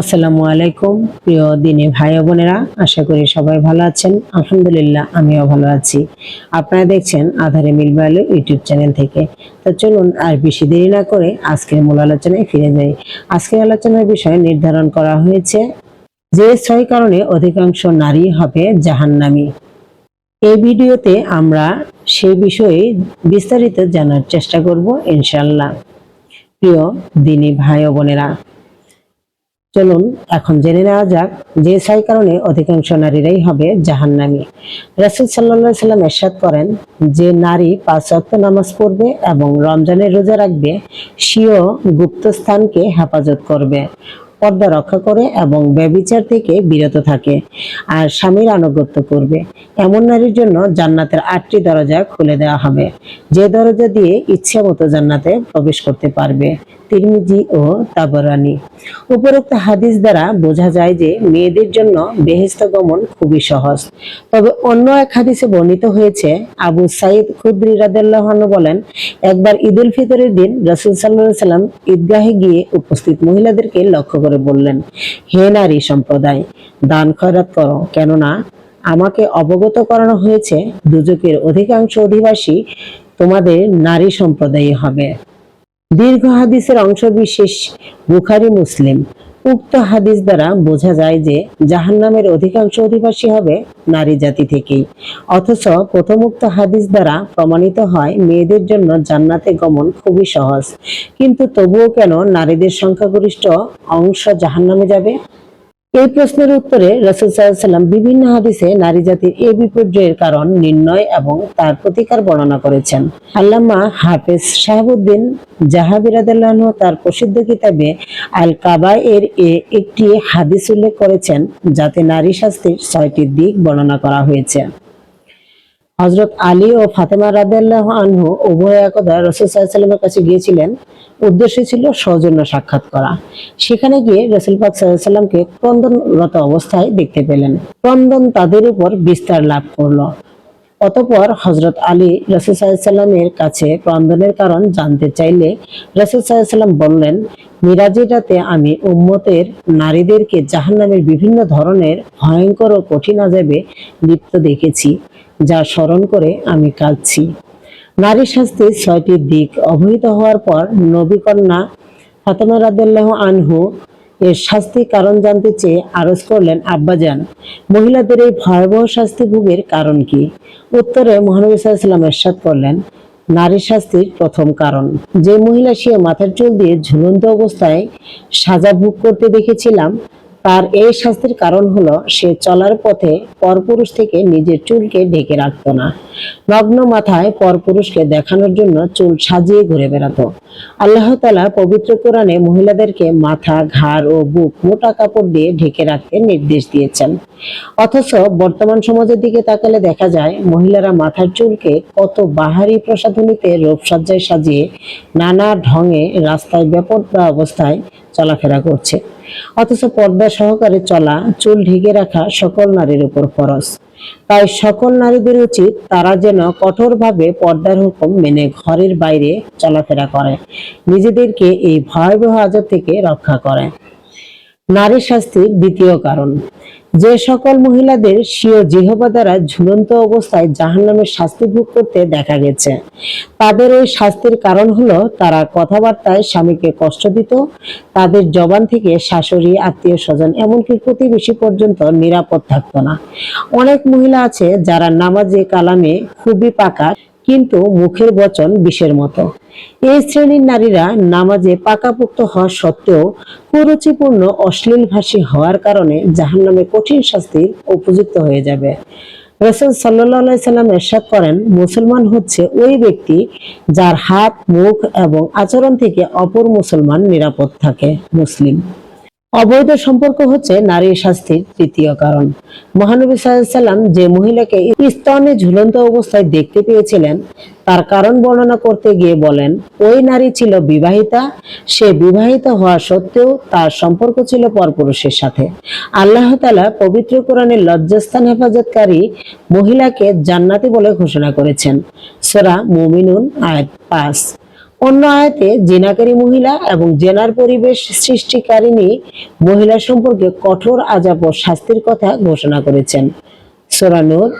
আসসালামু আলাইকুম, প্রিয় দিনী ভাই বোনেরা, আশা করি সবাই ভালো আছেন। আলহামদুলিল্লাহ, আমিও ভালো আছি। আপনারা দেখছেন আধারে মিল ভ্যালু ইউটিউব চ্যানেল থেকে। তো চলুন আর বেশি দেরি না করে আজকের মূল আলোচনায় ফিরে যাই। আজকের আলোচনার বিষয় নির্ধারণ করা হয়েছে যে ছয় কারণে অধিকাংশ নারী হবে জাহান্নামী। এই ভিডিওতে আমরা সেই বিষয়ে বিস্তারিত জানার চেষ্টা করব ইনশাল্লাহ প্রিয় দিনী ভাই বোনেরা চলুন, এখন জেনে নেওয়া যাক যে ছয় কারণে অধিকাংশ নারীরাই হবে জাহান্নামী। রাসুল সাল্লাহ সাল্লাম এরশাদ করেন যে নারী পাঁচ ওয়াক্ত নামাজ পড়বে এবং রমজানের রোজা রাখবে সেও গুপ্তস্থানকে হেফাজত করবে, পর্দা রক্ষা করে এবং ব্যবিচার থেকে বিরত থাকে আর স্বামীর আনুগত্য করবে। এমন নারীর জন্য জান্নাতের আটটি দরজা খুলে দেওয়া হবে, যে দরজা দিয়ে ইচ্ছে মতো জান্নাতে প্রবেশ করতে পারবে। তিরমিজি ও তাবরানি। উপরোক্ত হাদিস দ্বারা বোঝা যায় যে মেয়েদের জন্য বেহেস্ত গমন খুবই সহজ। তবে অন্য এক হাদিসে বর্ণিত হয়েছে, আবু সাইদ খুদ্রি রাদাল্লাহ বলেন, একবার ঈদ উল ফিতরের দিন রসুল সাল্লাহ সাল্লাম ঈদগাহে গিয়ে উপস্থিত মহিলাদেরকে লক্ষ্য করে বললেন, হে নারী সম্প্রদায়, দান খয়রাত করো, কেননা আমাকে অবগত করানো হয়েছে, দুজকের অধিকাংশ অধিবাসী তোমাদের নারী সম্প্রদায় হবে। দীর্ঘ হাদিসের অংশ বিশেষ বুখারি, মুসলিম। উক্ত হাদিস দ্বারা বোঝা যায় যে জাহান্নামের অধিকাংশ অধিবাসী হবে নারী জাতি থেকেই। অথচ প্রথম উক্ত হাদিস দ্বারা প্রমাণিত হয় মেয়েদের জন্য জান্নাতে গমন খুবই সহজ। কিন্তু তবুও কেন নারীদের সংখ্যাগরিষ্ঠ অংশ জাহান্নামে যাবে? এই প্রশ্নের উত্তরে রসুল সাল্লাম বিভিন্ন হাদিসে নারী জাতির এই বিপর্যয়ের কারণ, নির্ণয় এবং তার প্রতিকার বর্ণনা করেছেন। আল্লামা হাফেজ শাহাবুদ্দিন জাহাবিরাদাল্লাহ তার প্রসিদ্ধ কিতাবে আল কাবা এর এ একটি হাদিস উল্লেখ করেছেন, যাতে নারী শাস্তির ছয়টি দিক বর্ণনা করা হয়েছে। হজরত আলী ও ফাতেমা রাদেল্লাহ আনহু উভয় একদা রসুল সাল্লামের কাছে গিয়েছিলেন। উদ্দেশ্য ছিল সৌজন্য সাক্ষাৎ করা। সেখানে গিয়ে রসুল পাক সাল্লামকে ক্রন্দনরত অবস্থায় দেখতে পেলেন। ক্রন্দন তাদের উপর বিস্তার লাভ করল। অতপর হজরত আলী রসুল সাল্লামের কাছে ক্রন্দনের কারণ জানতে চাইলে রসুল সাল্লাম বললেন মিরাজের রাতে আমি উম্মতের নারীদেরকে জাহান্নামের বিভিন্ন ধরনের ভয়ঙ্কর ও কঠিন আজাবে লিপ্ত দেখেছি, যা স্মরণ করে আমি কাঁদছি। নারী শাস্তির ছয়টি দিক অবহিত হওয়ার পর নবী কন্যা ফাতেমা রাদিয়াল্লাহ আনহু এর শাস্তি কারণ জানতে চেয়ে আরজ করলেন আব্বাজান। মহিলাদের এই ভয়াবহ শাস্তি ভোগের কারণ কি? উত্তরে মহানবী সাল্লাম এরশাদ করলেন, নারী শাস্তির প্রথম কারণ। যে মহিলা সে মাথার চুল দিয়ে ঝুলন্ত অবস্থায় সাজা ভোগ করতে দেখেছিলাম তার এই শাস্তির কারণ হলো, সে চলার পথে পরপুরুষ থেকে নিজের চুলকে ঢেকে রাখতো না। নগ্ন মাথায় পরপুরুষকে দেখানোর জন্য চুল সাজিয়ে ঘুরে বেড়াতো। আল্লাহ তালা পবিত্র কোরআনে মহিলাদেরকে মাথা, ঘাড় ও বুক মোটা কাপড় দিয়ে ঢেকে রাখতে নির্দেশ দিয়েছেন। অথচ বর্তমান সমাজের দিকে তাকালে দেখা যায়, মহিলারা মাথার চুলকে কত বাহারি প্রসাধনীতে রূপসজ্জায় সাজিয়ে নানা ঢঙে রাস্তায় বেপর্দা অবস্থায় চলাফেরা করছে। অথচ পর্দা সহকারে চলা, চুল ঢেকে রাখা সকল নারীর উপর ফরজ। তাই সকল নারীদের উচিত তারা যেন কঠোরভাবে পর্দার হুকুম মেনে ঘরের বাইরে চলাফেরা করে, নিজেদেরকে এই ভয়াবহ আজাদ থেকে রক্ষা করে। নারী শাস্তির দ্বিতীয় কারণ যে সকল মহিলাদের স্বীয় জিহবা দ্বারা ঝুলন্ত অবস্থায় জাহান্নামের শাস্তি ভোগ করতে দেখা গেছে। তাদের ওই শাস্তির কারণ হলো, তারা কথাবার্তায় স্বামীকে কষ্ট দিত, তাদের জবান থেকে শাশুড়ি আত্মীয় স্বজন এমনকি প্রতিবেশী পর্যন্ত নিরাপদ থাকতো না। অনেক মহিলা আছে যারা নামাজে, কালামে খুবই পাকা কিন্তু মুখের বচন বিষের মতো। এই শ্রেণির নারীরা নামাজে পাকাপোক্ত হওয়া সত্ত্বেও কুরুচিপূর্ণ অশ্লীল ভাষী হওয়ার কারণে জাহান্নামে কঠিন শাস্তির উপযুক্ত হয়ে যাবে। রসুল সাল্লাহ সাল্লাম এরশাদ করেন, মুসলমান হচ্ছে ওই ব্যক্তি যার হাত, মুখ এবং আচরণ থেকে অপর মুসলমান নিরাপদ থাকে, মুসলিম। অবৈধ সম্পর্ক হচ্ছে নারী শাস্তির তৃতীয় কারণ। মহানবী সাল্লাম যে মহিলাকে স্তনে ঝুলন্ত অবস্থায় দেখতে পেয়েছিলেন, তার কারণ বর্ণনা করতে গিয়ে বলেন, ওই নারী ছিল বিবাহিতা, সে বিবাহিত হওয়া সত্ত্বেও তার সম্পর্ক ছিল পরপুরুষের সাথে। আল্লাহ তালা পবিত্র কোরআনের লজ্জাস্থান হেফাজতকারী মহিলাকে জান্নাতি বলে ঘোষণা করেছেন। সোরা মুমিনুন আয়াত পাঁচ। অন্য আয়াতে জেনাকারী মহিলা এবং জেনার পরিবেশ সৃষ্টিকারিণী মহিলা সম্পর্কে কঠোর আজাব ও শাস্তির কথা ঘোষণা করেছেন। সোরানুর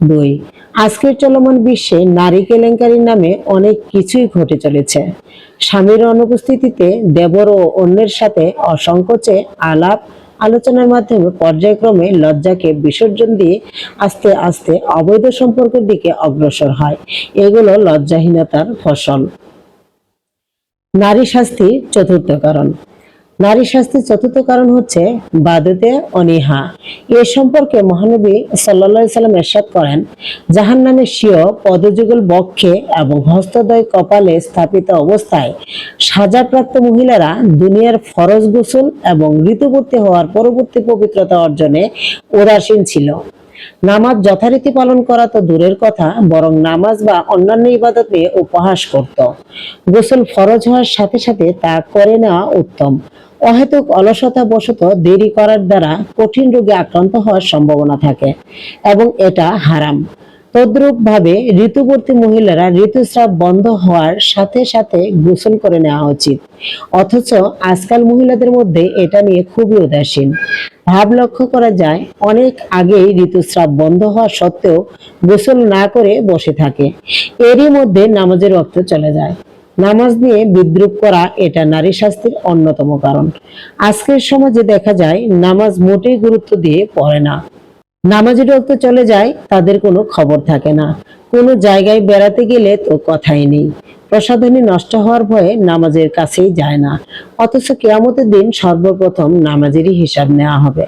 দুই। আজকের চলমান বিশ্বে নারী কেলেঙ্কারির নামে অনেক কিছুই ঘটে চলেছে। স্বামীর অনুপস্থিতিতে দেবর ও অন্যের সাথে অসংকোচে আলাপ আলোচনার মাধ্যমে পর্যায়ক্রমে লজ্জাকে বিসর্জন দিয়ে আস্তে আস্তে অবৈধ সম্পর্কের দিকে অগ্রসর হয়। এগুলো লজ্জাহীনতার ফসল। নারী শাস্তির চতুর্থ কারণ। নারী শাস্তির চতুর্থ কারণ হচ্ছে বাদতে অনীহা। এ সম্পর্কে মহানবী সাল্লা সাল্লাম এরশাদ করেন জাহান নামে স্বীয় পদযুগল বক্ষে এবং হস্তদয় কপালে স্থাপিত অবস্থায় সাজাপ্রাপ্ত মহিলারা দুনিয়ার ফরজ গোসল এবং ঋতুবর্তী হওয়ার পরবর্তী পবিত্রতা অর্জনে উদাসীন ছিল। নামাজ যথারীতি পালন করা তো দূরের কথা, বরং নামাজ বা অন্যান্য ইবাদত উপহাস করত। গোসল ফরজ হওয়ার সাথে সাথে তা করে নেওয়া উত্তম। অহেতুক অলসতা বশত দেরি করার দ্বারা কঠিন রোগে আক্রান্ত হওয়ার সম্ভাবনা থাকে, এবং এটা হারাম। তদ্রূপ ভাবে ঋতুবর্তী মহিলারা ঋতুস্রাব বন্ধ হওয়ার সাথে সাথে গোসল করে নেওয়া উচিত। অথচ আজকাল মহিলাদের মধ্যে এটা নিয়ে খুবই উদাসীন। ভাব লক্ষ্য করা যায়, অনেক আগেই ঋতুস্রাব বন্ধ হওয়া সত্ত্বেও গোসল না করে বসে থাকে। এরই মধ্যে নামাজের রক্ত চলে যায়। নামাজ নিয়ে বিদ্রুপ করা এটা নারী শাস্তির অন্যতম কারণ। আজকের সমাজে দেখা যায়, নামাজ মোটেই গুরুত্ব দিয়ে পড়ে না। নামাজের রক্ত চলে যায়, তাদের কোনো খবর থাকে না। কোনো জায়গায় বেড়াতে গেলে তো কথাই নেই। প্রসাধনী নষ্ট হওয়ার ভয়ে নামাজের কাছেই যায় না। অথচ কেয়ামতের দিন সর্বপ্রথম নামাজেরই হিসাব নেওয়া হবে।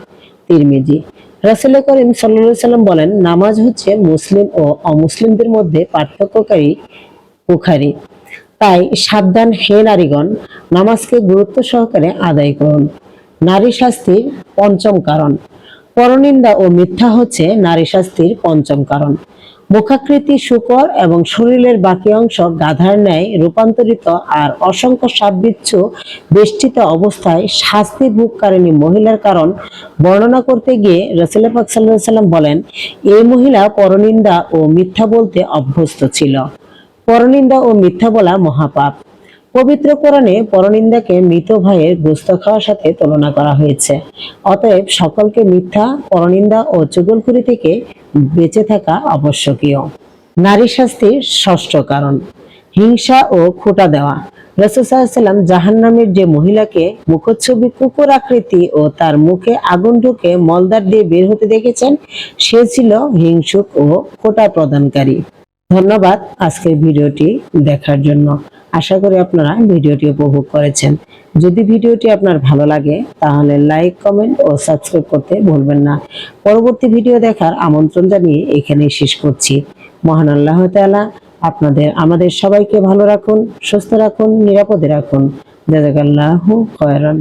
তিরমিজি, রাসুল করিম সাল্লা সাল্লাম বলেন, নামাজ হচ্ছে মুসলিম ও অমুসলিমদের মধ্যে পার্থক্যকারী বুখারি। তাই সাবধান হে নারীগণ নামাজকে গুরুত্ব সহকারে আদায় করুন। নারী শাস্তির পঞ্চম কারণ। পরনিন্দা ও মিথ্যা হচ্ছে নারী শাস্তির পঞ্চম কারণ। মুখাকৃতি, শুকর এবং শরীরের বাকি অংশ গাধার ন্যায় রূপান্তরিত আর অসংখ্য সাববিচ্ছু বেষ্টিত অবস্থায় শাস্তি ভোগকারিণী মহিলার কারণ বর্ণনা করতে গিয়ে রসুল পাক সাল্লাহ সাল্লাম বলেন, এই মহিলা পরনিন্দা ও মিথ্যা বলতে অভ্যস্ত ছিল। পরনিন্দা ও মিথ্যা বলা মহাপাপ। পবিত্র কোরআনে পরনিন্দাকে মৃত ভাইয়ের গোস্ত খাওয়ার সাথে তুলনা করা হয়েছে। অতএব সকলকে মিথ্যা, পরনিন্দা ও চুগলখুরি থেকে বেঁচে থাকা আবশ্যকীয়। নারী শাস্তির ষষ্ঠ কারণ, হিংসা ও খোটা দেওয়া। রসুসাল্লাম জাহান নামের যে মহিলাকে মুখচ্ছবি, কুকুর আকৃতি ও তার মুখে আগুন ঢুকে মলদার দিয়ে বের হতে দেখেছেন, সে ছিল হিংসুক ও খোটা প্রদানকারী। ধন্যবাদ আজকের ভিডিওটি দেখার জন্য। আশা করি আপনারা ভিডিওটি উপভোগ করেছেন। যদি ভিডিওটি আপনার ভালো লাগে, তাহলে লাইক, কমেন্ট ও সাবস্ক্রাইব করতে ভুলবেন না। পরবর্তী ভিডিও দেখার আমন্ত্রণ জানিয়ে এখানেই শেষ করছি। মহান আল্লাহ তাআলা আপনাদের, আমাদের সবাইকে ভালো রাখুন, সুস্থ রাখুন, নিরাপদে রাখুন। জাজাকাল্লাহু খয়রান।